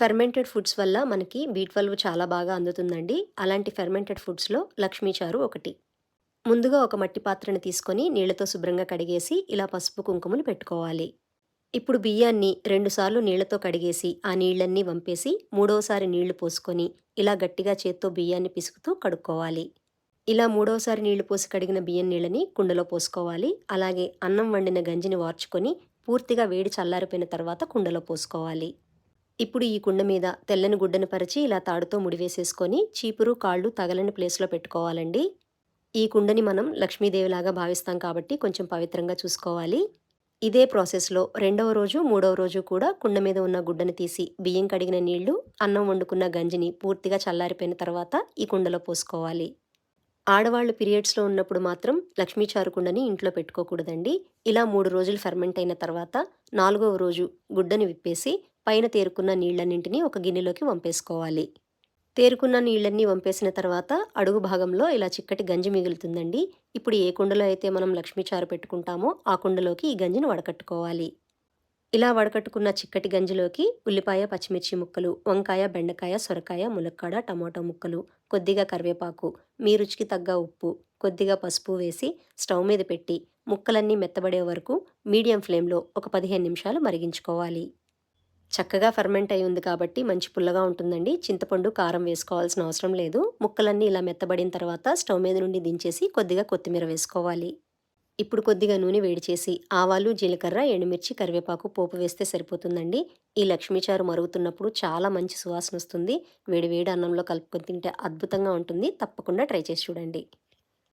Fermented foods వల్ల మనకి B twelve చాలా బాగా అందుతుందండి. అలాంటి ఫెర్మెంటెడ్ ఫుడ్స్లో లక్ష్మీ చారు ఒకటి. ముందుగా ఒక మట్టి పాత్రను తీసుకొని నీళ్ళతో శుభ్రంగా కడిగేసి ఇలా పసుపు కుంకుమలు పెట్టుకోవాలి. ఇప్పుడు బియ్యాన్ని రెండుసార్లు నీళ్ళతో కడిగేసి ఆ నీళ్ళన్నీ వంపేసి మూడవసారి నీళ్ళు పోసుకొని ఇలా గట్టిగా చేత్తో బియ్యాన్ని పిసుకుతూ కడుక్కోవాలి. ఇలా మూడవసారి నీళ్ళు పోసి కడిగిన బియ్యం నీళ్ళని కుండలో పోసుకోవాలి. అలాగే అన్నం వండిన గంజిని వార్చుకొని పూర్తిగా వేడి చల్లారిపోయిన తర్వాత కుండలో పోసుకోవాలి. ఇప్పుడు ఈ కుండ మీద తెల్లని గుడ్డను పరిచి ఇలా తాడుతో ముడివేసేసుకొని చీపురు కాళ్ళు తగలని ప్లేస్లో పెట్టుకోవాలండి. ఈ కుండని మనం లక్ష్మీదేవిలాగా భావిస్తాం కాబట్టి కొంచెం పవిత్రంగా చూసుకోవాలి. ఇదే ప్రాసెస్లో రెండవ రోజు మూడవ రోజు కూడా కుండ మీద ఉన్న గుడ్డను తీసి బియ్యం కడిగిన నీళ్ళు అన్నం వండుకున్న గంజిని పూర్తిగా చల్లారిపోయిన తర్వాత ఈ కుండలో పోసుకోవాలి. ఆడవాళ్ళు పీరియడ్స్లో ఉన్నప్పుడు మాత్రం లక్ష్మీ చారుకుండని ఇంట్లో పెట్టుకోకూడదండి. ఇలా మూడు రోజులు ఫెర్మెంట్ అయిన తర్వాత నాలుగవ రోజు గుడ్డని విప్పేసి పైన తేరుకున్న నీళ్ళన్నింటినీ ఒక గిన్నెలోకి వంపేసుకోవాలి. తేరుకున్న నీళ్ళన్నీ వంపేసిన తర్వాత అడుగు భాగంలో ఇలా చిక్కటి గంజి మిగులుతుందండి. ఇప్పుడు ఏ కుండలో అయితే మనం లక్ష్మీచారు పెట్టుకుంటామో ఆ కుండలోకి ఈ గంజిని వడకట్టుకోవాలి. ఇలా వడకట్టుకున్న చిక్కటి గంజిలోకి ఉల్లిపాయ పచ్చిమిర్చి ముక్కలు వంకాయ బెండకాయ సొరకాయ ములక్కాడ టమాటో ముక్కలు కొద్దిగా కరివేపాకు మీ రుచికి తగ్గ ఉప్పు కొద్దిగా పసుపు వేసి స్టవ్ మీద పెట్టి ముక్కలన్నీ మెత్తబడే వరకు మీడియం ఫ్లేమ్లో ఒక పదిహేను నిమిషాలు మరిగించుకోవాలి. చక్కగా ఫర్మెంట్ అయి ఉంది కాబట్టి మంచి పుల్లగా ఉంటుందండి. చింతపండు కారం వేసుకోవాల్సిన అవసరం లేదు. ముక్కలన్నీ ఇలా మెత్తబడిన తర్వాత స్టవ్ మీద నుండి దించేసి కొద్దిగా కొత్తిమీర వేసుకోవాలి. ఇప్పుడు కొద్దిగా నూనె వేడి చేసి ఆవాలు జీలకర్ర ఎండుమిర్చి కరివేపాకు పోపు వేస్తే సరిపోతుందండి. ఈ లక్ష్మీచారు మరుగుతున్నప్పుడు చాలా మంచి సువాసన వస్తుంది. వేడి వేడి అన్నంలో కలుపుకొని తింటే అద్భుతంగా ఉంటుంది. తప్పకుండా ట్రై చేసి చూడండి.